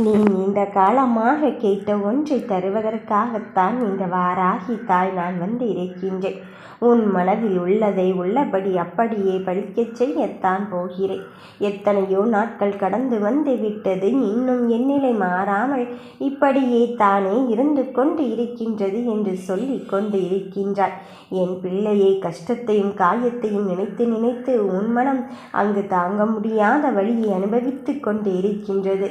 நீ நீண்ட காலமாக கேட்ட ஒன்றை தருவதற்காகத்தான் இந்த வாராகி தாய் நான் வந்து இருக்கின்றேன். உன் மனதில் உள்ளதை உள்ளபடி அப்படியே பழிக்கச் செய்யத்தான் போகிறேன். எத்தனையோ நாட்கள் கடந்து வந்து விட்டது. இன்னும் என் நிலை மாறாமல் இப்படியே தானே இருந்து கொண்டு இருக்கின்றது என்று சொல்லி கொண்டு இருக்கின்றாய் என் பிள்ளையை கஷ்டத்தையும் காயத்தையும் நினைத்து நினைத்து உன் மனம் அங்கு தாங்க முடியாத வழியை அனுபவித்து கொண்டு இருக்கின்றது.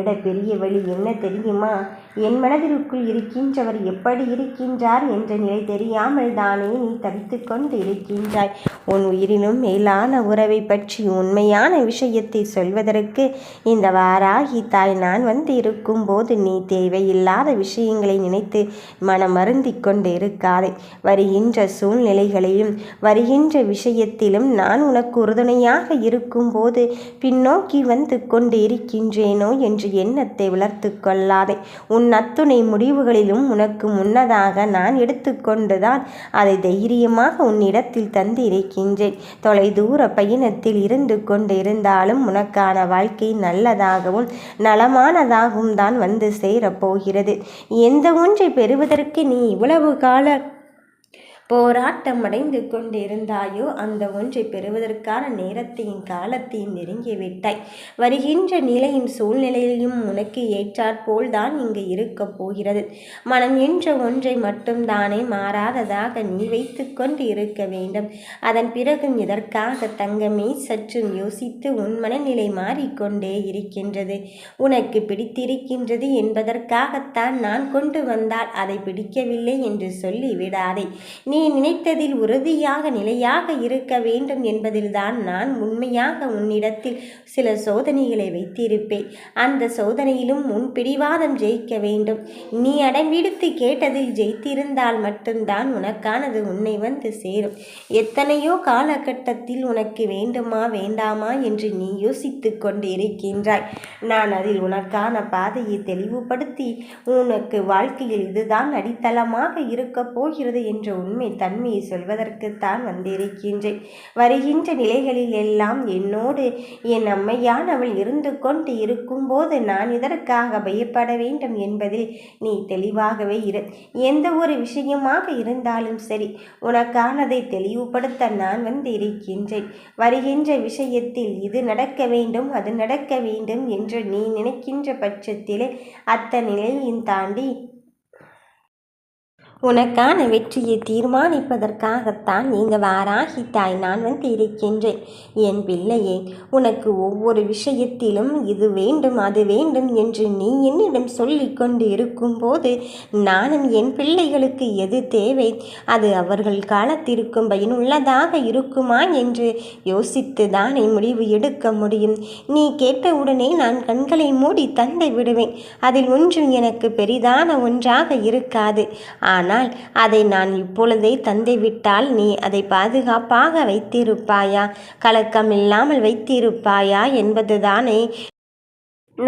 விட பெரிய வழி என்ன தெரியுமா? என் மனதிற்குள் இருக்கின்றவர் எப்படி இருக்கின்றார் என்ற நிலை தெரியாமல் தானே நீ தவித்து கொண்டு இருக்கின்றாய். உன் உயிரினும் மேலான உறவை பற்றி உண்மையான விஷயத்தை சொல்வதற்கு இந்த வாராகி தாய் நான் வந்து இருக்கும்போது நீ தேவையில்லாத விஷயங்களை நினைத்து மனம் மருந்தி கொண்டு இருக்காதே. வருகின்ற சூழ்நிலைகளையும் வருகின்ற விஷயத்திலும் நான் உனக்கு உறுதுணையாக இருக்கும்போது பின்னோக்கி வந்து கொண்டு இருக்கின்றேனோ என்று எண்ணத்தை வளர்த்து கொள்ளாதே. உன் உன் அத்துணை முடிவுகளிலும் உனக்கு முன்னதாக நான் எடுத்துக்கொண்டுதான் அதை தைரியமாக உன்னிடத்தில் தந்து இருக்கின்றேன் தொலைதூர பயணத்தில் இருந்து கொண்டு இருந்தாலும் உனக்கான வாழ்க்கை நல்லதாகவும் நலமானதாகவும் தான் வந்து சேரப்போகிறது. எந்த ஒன்றை பெறுவதற்கு நீ இவ்வளவு கால போராட்டம் அடைந்து கொண்டிருந்தாயோ? அந்த ஒன்றை பெறுவதற்கான நேரத்தையும் காலத்தையும் நெருங்கிவிட்டாய் வருகின்ற நிலையும் சூழ்நிலையிலும் உனக்கு ஏற்றாற்போல் தான் இங்கு இருக்கப் போகிறது. மனம் என்ற ஒன்றை மட்டும் தானே மாறாததாக நீ வைத்து கொண்டு இருக்க வேண்டும். அதன் பிறகும் இதற்காக தங்கமே சற்றும் யோசித்து உன் மனநிலை மாறிக்கொண்டே இருக்கின்றது. உனக்கு பிடித்திருக்கின்றது என்பதற்காகத்தான் நான் கொண்டு வந்தால் அதை பிடிக்கவில்லை என்று சொல்லி விடாதே நீ நீ நினைத்ததில் உறுதியாக நிலையாக இருக்க வேண்டும் என்பதில்தான் நான் உண்மையாக உன்னிடத்தில் சில சோதனைகளை வைத்திருப்பேன். அந்த சோதனையிலும் உன் பிடிவாதம் ஜெயிக்க வேண்டும். நீ அடம்பிடித்து கேட்டதில் ஜெயித்திருந்தால் மட்டும்தான் உனக்கானது உன்னை வந்து சேரும். எத்தனையோ காலகட்டத்தில் உனக்கு வேண்டுமா வேண்டாமா என்று நீ யோசித்து கொண்டு இருக்கின்றாய் நான் அதில் உனக்கான பாதையை தெளிவுபடுத்தி உனக்கு வாழ்க்கையில் இதுதான் அடித்தளமாக இருக்கப் போகிறது என்ற உண்மை தன்மையை சொல்வதற்குத்தான் வந்திருக்கின்றேன். வருகின்ற நிலைகளில் எல்லாம் என்னோடு என் அம்மையானவள் இருந்து கொண்டு இருக்கும்போது நான் இதற்காக பயப்பட வேண்டும் என்பதில் நீ தெளிவாகவே இரு. எந்த ஒரு விஷயமாக இருந்தாலும் சரி உனக்கானதை தெளிவுபடுத்த நான் வந்து இருக்கின்றேன் வருகின்ற விஷயத்தில் இது நடக்க வேண்டும் அது நடக்க வேண்டும் என்று நீ நினைக்கின்ற பட்சத்திலே அத்தனை நிலையும் தாண்டி உனக்கான வெற்றியை தீர்மானிப்பதற்காகத்தான் இங்கு வாராகி தாய் நான் வந்து இருக்கின்றேன். என் பிள்ளையே உனக்கு ஒவ்வொரு விஷயத்திலும் இது வேண்டும் அது வேண்டும் என்று நீ என்னிடம் சொல்லி கொண்டு இருக்கும்போது நானும் என் பிள்ளைகளுக்கு எது தேவை? அது அவர்கள் காலத்திற்கும் பயனுள்ளதாக இருக்குமா என்று யோசித்து தானே முடிவு எடுக்க முடியும். நீ கேட்டவுடனே நான் கண்களை மூடி தந்து விடுவேன். அதில் ஒன்றும் எனக்கு பெரிதான ஒன்றாக இருக்காது. ஆனால் ஆனால் அதை நான் இப்பொழுதே தந்துவிட்டால் நீ அதை பாதுகாப்பாக வைத்திருப்பாயா? கலக்கம் இல்லாமல் வைத்திருப்பாயா? என்பதுதானே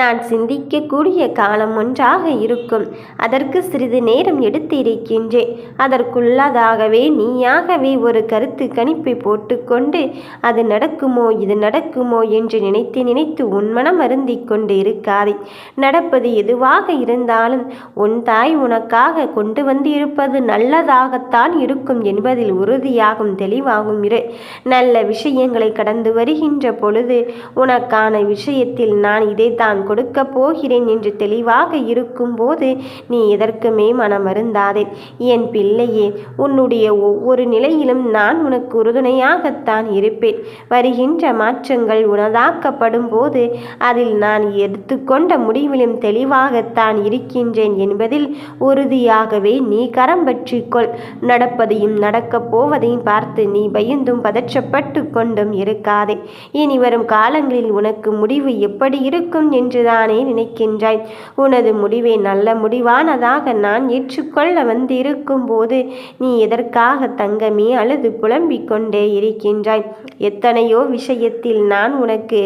நான் சிந்திக்கக்கூடிய காலம் ஒன்றாக இருக்கும். அதற்கு சிறிது நேரம் எடுத்து இருக்கின்றேன். அதற்குள்ளதாகவே நீயாகவே ஒரு கருத்து கணிப்பை போட்டுக்கொண்டு அது நடக்குமோ இது நடக்குமோ என்று நினைத்து நினைத்து உன்மனம் அருந்தி கொண்டு இருக்காதே. நடப்பது எதுவாக இருந்தாலும் உன் தாய் உனக்காக கொண்டு வந்து இருப்பது நல்லதாகத்தான் இருக்கும் என்பதில் உறுதியாகும் தெளிவாகும் இரு. நல்ல விஷயங்களை கடந்து வருகின்ற பொழுது உனக்கான விஷயத்தில் நான் இதைத்தான் கொடுக்கப் போகிறேன் என்று தெளிவாக இருக்கும்போது நீ எதற்குமே மனமருந்தாதே. என் பிள்ளையே உன்னுடைய ஒவ்வொரு நிலையிலும் நான் உனக்கு உறுதுணையாகத்தான் இருப்பேன். வருகின்ற மாற்றங்கள் உனதாக்கப்படும் போது அதில் நான் எடுத்துக்கொண்ட முடிவிலும் தெளிவாகத்தான் இருக்கின்றேன் என்பதில் உறுதியாகவே நீ கரம் பற்றிக்கொள். நடப்பதையும் நடக்கப் போவதையும் பார்த்து நீ பயந்தும் பதற்றப்பட்டு கொண்டும் இருக்காதே. இனி வரும் காலங்களில் உனக்கு முடிவு எப்படி இருக்கும் என்று என்றுதானே நினைக்கின்றாய்? உனது முடிவை நல்ல முடிவானதாக நான் ஏற்றுக்கொள்ள வந்திருக்கும் போது நீ எதற்காக தங்கமே அழுது புலம்பிக் கொண்டே இருக்கின்றாய்? எத்தனையோ விஷயத்தில் நான் உனக்கு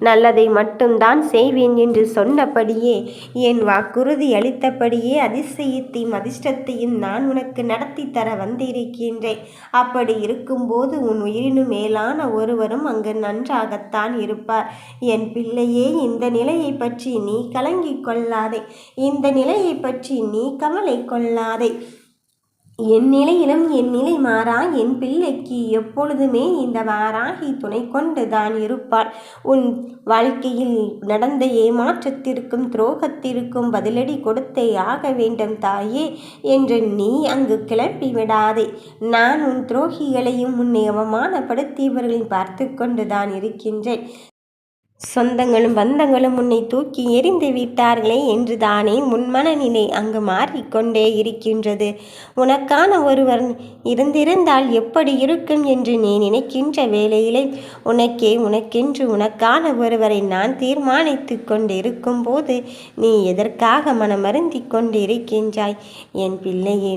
நல்லதை மட்டும்தான் செய்வேன் என்று சொன்னபடியே என் வாக்குறுதி அளித்தபடியே அதிசயத்தையும் அதிர்ஷ்டத்தையும் நான் உனக்கு நடத்தி தர வந்திருக்கின்றேன். அப்படி இருக்கும்போது உன் உயிரினும் மேலான ஒருவரும் அங்கு நன்றாகத்தான் இருப்பார். என் பிள்ளையே இந்த நிலை நிலையை பற்றி நீ கலங்கிக் கொள்ளாதே. இந்த நிலையை பற்றி நீ கவலை கொள்ளாதே. என் நிலையிலும் என் நிலை மாறா. என் பிள்ளைக்கு எப்பொழுதுமே இந்த வாராகி துணை கொண்டு தான் இருப்பாள். உன் வாழ்க்கையில் நடந்த ஏமாற்றத்திற்கும் துரோகத்திற்கும் பதிலடி கொடுத்தே ஆக வேண்டும் தாயே என்று நீ அங்கு கிளப்பி விடாதே. நான் உன் துரோகிகளையும் உன்னை அவமானப்படுத்தியவர்களையும் பார்த்து கொண்டு தான் இருக்கின்றேன். சொந்தங்களும் பந்தங்களும் உன்னை தூக்கி எறிந்து விட்டார்களே என்று தானே உன் மனநிலை அங்கு மாறிக்கொண்டே இருக்கின்றது. உனக்கான ஒருவர் இருந்திருந்தால் எப்படி இருக்கும் என்று நீ நினைக்கின்ற வேளையிலே உனக்கே உனக்கென்று உனக்கான ஒருவரை நான் தீர்மானித்து கொண்டிருக்கும் போது நீ எதற்காக மனமருந்தி கொண்டிருக்கின்றாய்? என் பிள்ளையே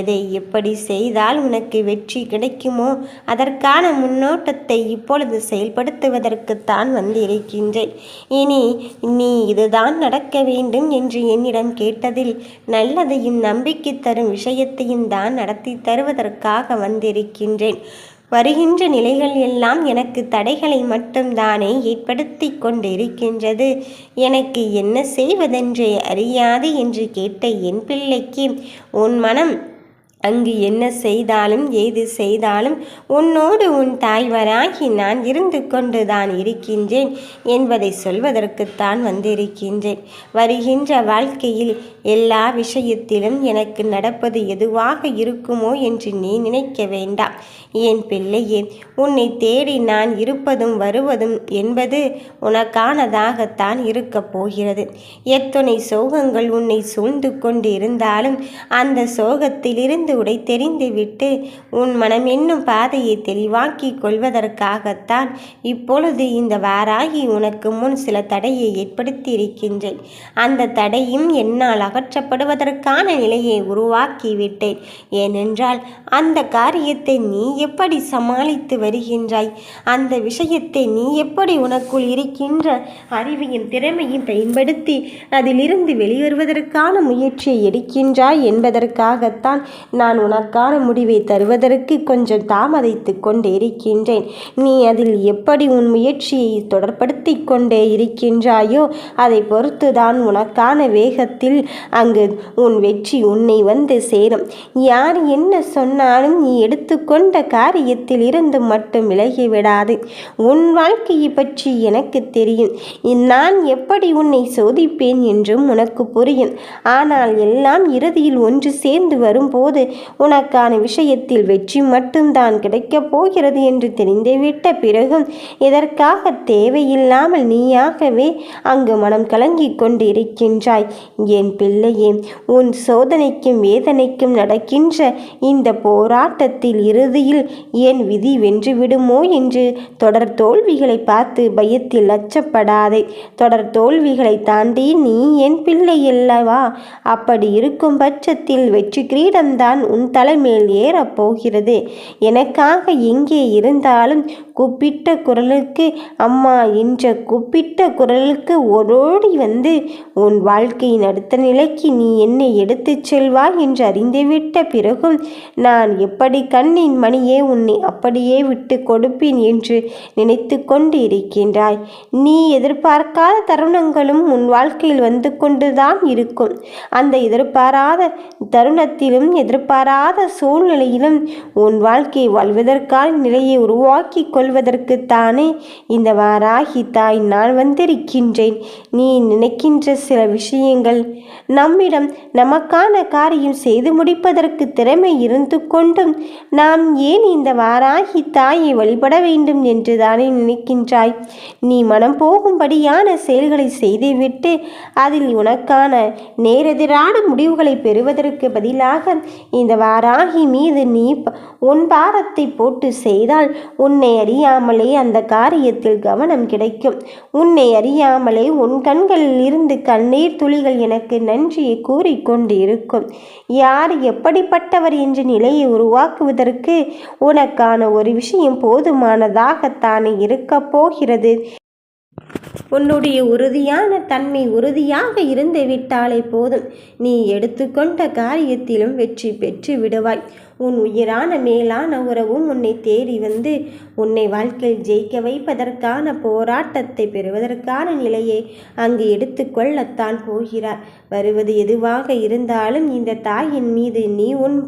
எதை எப்படி செய்தால் உனக்கு வெற்றி கிடைக்குமோ அதற்கான முன்னோட்டத்தை இப்பொழுது செயல்படுத்துவதற்குத்தான் வந்திருக்கிறேன். இருக்கின்றேன். இனி நீ இதுதான் நடக்க வேண்டும் என்று என்னிடம் கேட்டதில் நல்லதையும் நம்பிக்கை தரும் விஷயத்தையும் தான் நடத்தி தருவதற்காக வந்திருக்கின்றேன். வருகின்ற நிலைகள் எல்லாம் எனக்கு தடைகளை மட்டும்தானே ஏற்படுத்தி கொண்டிருக்கின்றது. எனக்கு என்ன செய்வதென்றே அறியாது என்று கேட்ட என் பிள்ளைக்கு உன் மனம் அங்கு என்ன செய்தாலும் ஏது செய்தாலும் உன்னோடு உன் தாய்வராகி நான் இருந்து கொண்டுதான் இருக்கின்றேன் என்பதை சொல்வதற்குத்தான் வந்திருக்கின்றேன். வருகின்ற வாழ்க்கையில் எல்லா விஷயத்திலும் எனக்கு நடப்பது எதுவாக இருக்குமோ என்று நீ நினைக்க வேண்டாம். என் பிள்ளையே உன்னை தேடி நான் இருப்பதும் வருவதும் என்பது உனக்கானதாகத்தான் இருக்கப் போகிறது. எத்தனை சோகங்கள் உன்னை சூழ்ந்து கொண்டு இருந்தாலும் அந்த சோகத்திலிருந்து உடை தெரிந்து விட்டு உன் மனம் என்னும் பாதையை தெளிவாக்கி கொள்வதற்காகத்தான் இப்பொழுது இந்த வாராகி உனக்கு முன் சில தடையை ஏற்படுத்தி இருக்கின்றேன் அந்த தடையும் என்னால் அகற்றப்படுவதற்கான நிலையை உருவாக்கிவிட்டேன். ஏனென்றால் அந்த காரியத்தை நீ எப்படி சமாளித்து வருகின்றாய்? அந்த விஷயத்தை நீ எப்படி உனக்குள் இருக்கின்ற அறிவையும் திறமையும் பயன்படுத்தி அதிலிருந்து வெளிவருவதற்கான முயற்சியை எடுக்கின்றாய் என்பதற்காகத்தான் நான் உனக்கான முடிவை தருவதற்கு கொஞ்சம் தாமதித்து கொண்டே இருக்கின்றேன். நீ அதில் எப்படி உன் முயற்சியை தொடர்படுத்தி கொண்டே இருக்கின்றாயோ அதை பொறுத்துதான் உனக்கான வேகத்தில் அங்கு உன் வெற்றி உன்னை வந்து சேரும். யார் என்ன சொன்னாலும் நீ எடுத்துக்கொண்ட காரியத்தில் இருந்து மட்டும் விலகிவிடாது. உன் வாழ்க்கையை பற்றி எனக்கு தெரியும். நான் எப்படி உன்னை சோதிப்பேன் என்றும் உனக்கு புரியும். ஆனால் எல்லாம் இறுதியில் ஒன்று சேர்ந்து வரும்போது உனக்கான விஷயத்தில் வெற்றி மட்டும்தான் கிடைக்கப் போகிறது என்று தெரிந்துவிட்ட பிறகும் இதற்காக தேவையில்லாமல் நீயாகவே அங்கு மனம் கலங்கி கொண்டிருக்கின்றாய். என் பிள்ளையே உன் சோதனைக்கும் வேதனைக்கும் நடக்கின்ற இந்த போராட்டத்தில் இறுதியில் என் விதி வென்றுவிடுமோ என்று தொடர் தோல்விகளை பார்த்து பயத்தில் அச்சப்படாதே. தொடர் தோல்விகளை தாண்டி நீ என் பிள்ளை அல்லவா? அப்படி இருக்கும் பட்சத்தில் வெற்றி கிரீடம்தான் உன் தலைமேல் ஏறப்போகிறது. எனக்காக எங்கே இருந்தாலும் கூப்பிட்ட குரலுக்கு அம்மா என்ற கூப்பிட்ட குரலுக்கு ஓடோடி வந்து உன் வாழ்க்கையின் அடுத்த நிலைக்கு நீ என்னை எடுத்துச் செல்வாய் என்று அறிந்துவிட்ட பிறகும் நான் எப்படி கண்ணின் மணியே உன்னை அப்படியே விட்டு கொடுப்பேன் என்று நினைத்து கொண்டு இருக்கின்றாய் நீ எதிர்பார்க்காத தருணங்களும் உன் வாழ்க்கையில் வந்து கொண்டுதான் இருக்கும். அந்த எதிர்பாராத தருணத்திலும் எதிர்பாராத சூழ்நிலையிலும் உன் வாழ்க்கை வாழ்வதற்கான நிலையை உருவாக்கி கொள்வதற்குத்தானே இந்த வாராகி தாய் நான் வந்திருக்கின்றேன். நீ நினைக்கின்ற சில விஷயங்கள் நம்மிடம் நமக்கான காரியம் செய்து முடிப்பதற்கு திறமை இருந்து கொண்டும் நாம் ஏன் இந்த வாராகி தாயை வழிபட வேண்டும் என்று தானே நினைக்கின்றாய்? நீ மனம் போகும்படியான செயல்களை செய்துவிட்டு அதில் உனக்கான நேரெதிரான முடிவுகளை பெறுவதற்கு பதிலாக இந்த வாராகி மீது நீ உன் பாரத்தை போட்டு செய்தால் உன்னை அறியாமலே அந்த காரியத்தில் கவனம் கிடைக்கும். உன்னை அறியாமலே உன் கண்களில் இருந்து கண்ணீர் துளிகள் எனக்கு நன்றியை கூறிக்கொண்டு இருக்கும் யார் எப்படிப்பட்டவர் என்ற நிலையை உருவாக்குவதற்கு உனக்கான ஒரு விஷயம் போதுமானதாகத்தானே இருக்கப் போகிறது. உன்னுடைய உறுதியான தன்மை உறுதியாக இருந்து விட்டாலே போதும். நீ எடுத்துக்கொண்ட காரியத்திலும் வெற்றி பெற்று விடுவாய். உன் உயிரான மேலான உறவும் உன்னை தேடி வந்து உன்னை வாழ்க்கையில் ஜெயிக்க வைப்பதற்கான போராட்டத்தை பெறுவதற்கான நிலையை அங்கு எடுத்துக்கொள்ளத்தான் போகிறார். வருவது எதுவாக இருந்தாலும் இந்த தாயின் மீது நீ உன்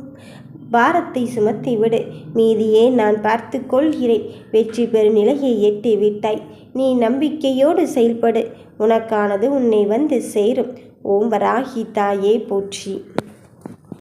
பாரத்தை சுமத்தி விடு. மீதியே நான் பார்த்து கொள்கிறேன். வெற்றி பெறும் நிலையை எட்டி விட்டாய். நீ நம்பிக்கையோடு செயல்படு. உனக்கானது உன்னை வந்து சேரும். ஓம் வராகி தாயே போற்றி.